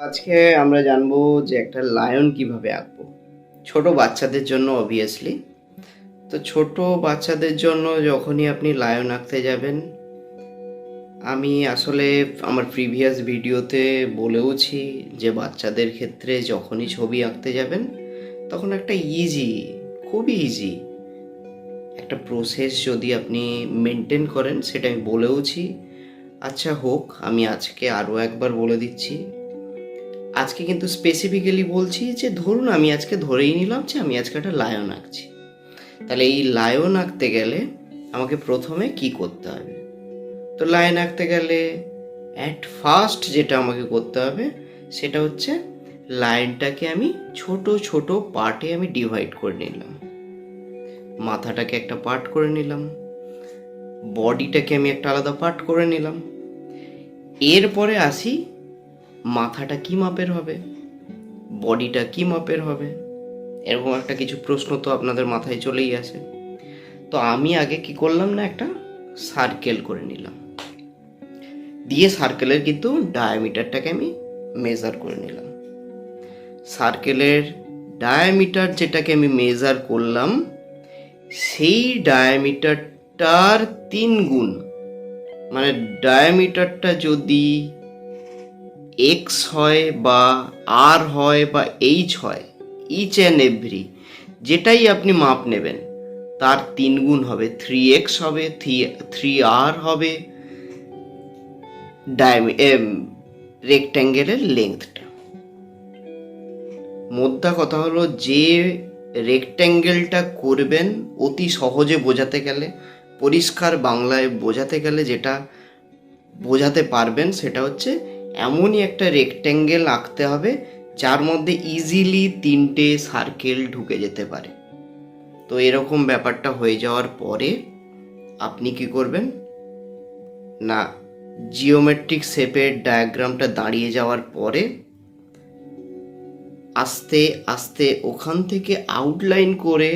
আজকে আমরা জানব যে একটা লায়ন কীভাবে আঁকবো। ছোট বাচ্চাদের জন্য অবভিয়াসলি তো ছোট বাচ্চাদের জন্য যখনই আপনি লায়ন আঁকতে যাবেন, আমি আসলে আমার প্রিভিয়াস ভিডিওতে বলেওছি যে বাচ্চাদের ক্ষেত্রে যখনই ছবি আঁকতে যাবেন, তখন একটা ইজি খুবই ইজি একটা প্রসেস যদি আপনি মেনটেন করেন, সেটা আমি বলেওছি। আচ্ছা হোক, আমি আজকে আরও একবার বলে দিচ্ছি। আজকে কিন্তু স্পেসিফিক্যালি বলছি যে ধরুন আমি আজকে ধরেই নিলাম যে আমি আজকে একটা লায়ন আঁকছি। তাহলে এই লায়ন আঁকতে গেলে আমাকে প্রথমে কি করতে হবে? তো লায়ন আঁকতে গেলে অ্যাট ফার্স্ট যেটা আমাকে করতে হবে, সেটা হচ্ছে লাইনটাকে আমি ছোট ছোট পার্টে আমি ডিভাইড করে নিলাম। মাথাটাকে একটা পার্ট করে নিলাম। বডিটাকে আমি একটা আলাদা পার্ট করে নিলাম। এরপরে আসি মাথাটা কি মাপের হবে? বডিটা কি মাপের হবে? এরকম একটা কিছু প্রশ্ন তো আপনাদের মাথায় চলেই আসে। তো আমি আগে কি করলাম না, একটা সার্কেল করে নিলাম। দিয়ে সার্কেলের কিন্তু ডায়ামিটারটাকে আমি মেজার করে নিলাম। সার্কেলের ডায়ামিটার যেটাকে আমি মেজার করলাম, সেই ডায়ামিটারটার তিন গুণ মানে ডায়ামিটারটা যদি এক্স হয় বা আর হয় বা এইচ হয় ইচ অ্যান্ড এভরি যেটাই আপনি মাপ নেবেন, তার তিন গুণ হবে। থ্রি এক্স হবে থ্রি থ্রি আর হবে ডায়ামি রেক্ট্যাঙ্গেলের লেংথটা মোদ্দা কথা হলো, যে রেক্ট্যাঙ্গেলটা করবেন, অতি সহজে বোঝাতে গেলে, পরিষ্কার বাংলায় বোঝাতে গেলে যেটা বোঝাতে পারবেন, সেটা হচ্ছে এমনই একটা রেক্ট্যাঙ্গেল আঁকতে হবে, যার মধ্যে ইজিলি তিনটে সার্কেল ঢুকে যেতে পারে। তো এরকম ব্যাপারটা হয়ে যাওয়ার পরে আপনি কি করবেন? না জিওমেট্রিক শেপের ডায়াগ্রামটা দাঁড়িয়ে যাওয়ার পরে আস্তে আস্তে ওখান থেকে আউটলাইন করে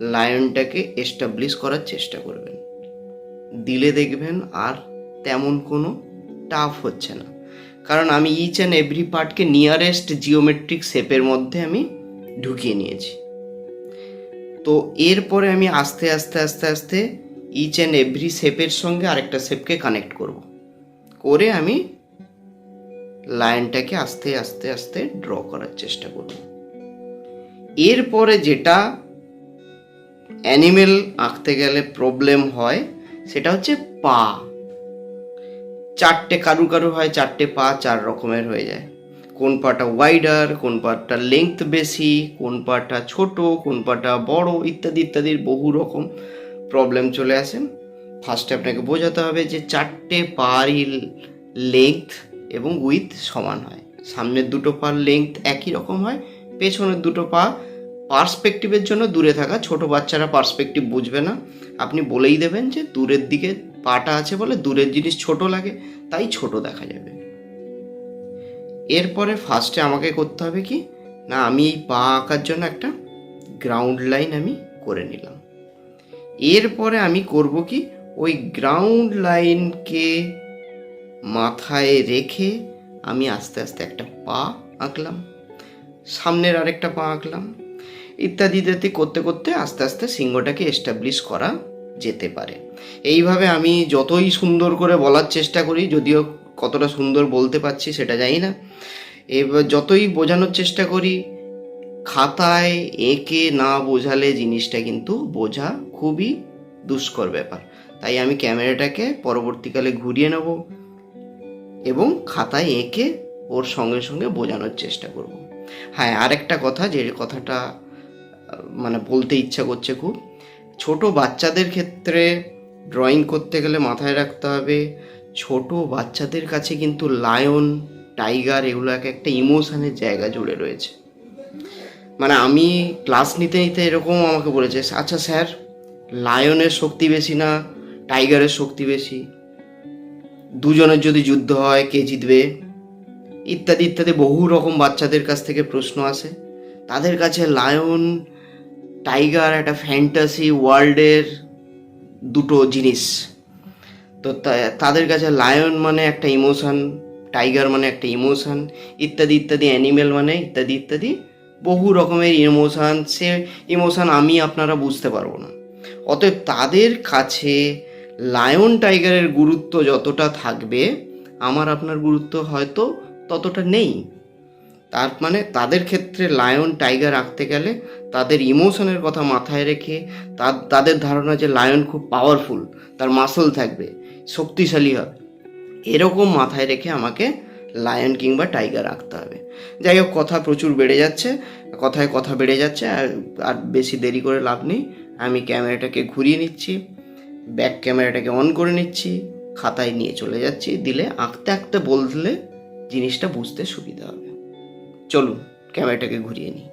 লায়নটাকে এস্টাবলিশ করার চেষ্টা করবেন। দিলে দেখবেন আর তেমন কোনো টাফ হচ্ছে না। কারণ আমি ইচ অ্যান্ড এভরি পার্টকে নিয়ারেস্ট জিওমেট্রিক শেপের মধ্যে আমি ঢুকিয়ে নিয়েছি। তো এরপরে আমি আস্তে আস্তে আস্তে আস্তে ইচ অ্যান্ড এভরি শেপের সঙ্গে আরেকটা শেপকে কানেক্ট করব। করে আমি লাইনটাকে আস্তে আস্তে আস্তে ড্র করার চেষ্টা করব। এরপরে যেটা অ্যানিমেল আঁকতে গেলে প্রবলেম হয়, সেটা হচ্ছে পা। চারটে কারু কারু হয়, চারটে পা চার রকমের হয়ে যায়। কোন পাটা ওয়াইডার কোন পাটা লেংথ বেশি, কোন পাটা ছোট, কোন পাটা বড়, ইত্যাদি ইত্যাদির বহু রকম প্রবলেম চলে আসে। ফার্স্টে আপনাকে বোঝাতে হবে যে চারটে পারই লেংথ এবং উইথ সমান হয়। সামনের দুটো পার লেংথ একই রকম হয়, পেছনের দুটো পা পার্সপেক্টিভের জন্য দূরে থাকা। ছোট বাচ্চারা পার্সপেক্টিভ বুঝবে না। আপনি বলেই দেবেন যে দূরের দিকে পাটা আছে বলে দূরের জিনিস ছোট লাগে, তাই ছোট দেখা যাবে। এরপরে ফার্স্টে আমাকে করতে হবে কি, না, আমি এই পা আঁকার জন্য একটা গ্রাউন্ড লাইন আমি করে নিলাম। এরপরে আমি করব কি, ওই গ্রাউন্ড লাইনকে মাথায় রেখে আমি আস্তে আস্তে একটা পা আঁকলাম, সামনের আরেকটা পা আঁকলাম। ইত্যাদি ইত্যাদি করতে করতে আস্তে আস্তে সিংহটাকে এস্টাবলিশ করা যেতে পারে। এইভাবে আমি যতই সুন্দর করে বলার চেষ্টা করি, যদিও কতটা সুন্দর বলতে পারছি সেটা জানি না, এবার যতই বোঝানোর চেষ্টা করি, খাতায় এঁকে না বোঝালে জিনিসটা কিন্তু বোঝা খুবই দুষ্কর ব্যাপার। তাই আমি ক্যামেরাটাকে পরবর্তীকালে ঘুরিয়ে নেব এবং খাতায় এঁকে ওর সঙ্গে সঙ্গে বোঝানোর চেষ্টা করব। হ্যাঁ আরেকটা কথা যে কথাটা মানে বলতে ইচ্ছা করছে খুব ছোট বাচ্চাদের ক্ষেত্রে ড্রয়িং করতে গেলে মাথায় রাখতে হবে। ছোট বাচ্চাদের কাছে কিন্তু লায়ন টাইগার এগুলো এক একটা ইমোশনের জায়গা জুড়ে রয়েছে। মানে আমি ক্লাস নিতে নিতে এরকম আমাকে বলেছে আচ্ছা স্যার লায়নের শক্তি বেশি না টাইগারের শক্তি বেশি? দুজনের যদি যুদ্ধ হয়, কে জিতবে? ইত্যাদি ইত্যাদি বহু রকম বাচ্চাদের কাছ থেকে প্রশ্ন আসে। তাদের কাছে লায়ন টাইগার একটা ফ্যান্টাসি ওয়ার্ল্ডের দুটো জিনিস। তো তাদের কাছে লায়ন মানে একটা ইমোশন, টাইগার মানে একটা ইমোশন, ইত্যাদি ইত্যাদি, অ্যানিমেল মানে ইত্যাদি ইত্যাদি, বহু রকমের ইমোশান। সে ইমোশান আমি আপনারা বুঝতে পারব না। অতএব তাদের কাছে লায়ন টাইগারের গুরুত্ব যতটা থাকবে, আমার আপনার গুরুত্ব হয়তো ততটা নেই। তার মানে তাদের ক্ষেত্রে লায়ন টাইগার আঁকতে গেলে তাদের ইমোশনের কথা মাথায় রেখে তাদের ধারণা যে লায়ন খুব পাওয়ারফুল তার মাসল থাকবে, শক্তিশালী হবে এরকম মাথায় রেখে আমাকে লায়ন কিংবা টাইগার আঁকতে হবে। যাই হোক, কথা প্রচুর বেড়ে যাচ্ছে, কথায় কথা বেড়ে যাচ্ছে, আর আর বেশি দেরি করে লাভ নেই। আমি ক্যামেরাটাকে ঘুরিয়ে নিচ্ছি ব্যাক ক্যামেরাটাকে অন করে নিচ্ছি, খাতায় নিয়ে চলে যাচ্ছি, দিলে আঁকতে আঁকতে বললে জিনিসটা বুঝতে সুবিধা হবে। চলুন ক্যামেরাটাকে ঘুরিয়ে নিই।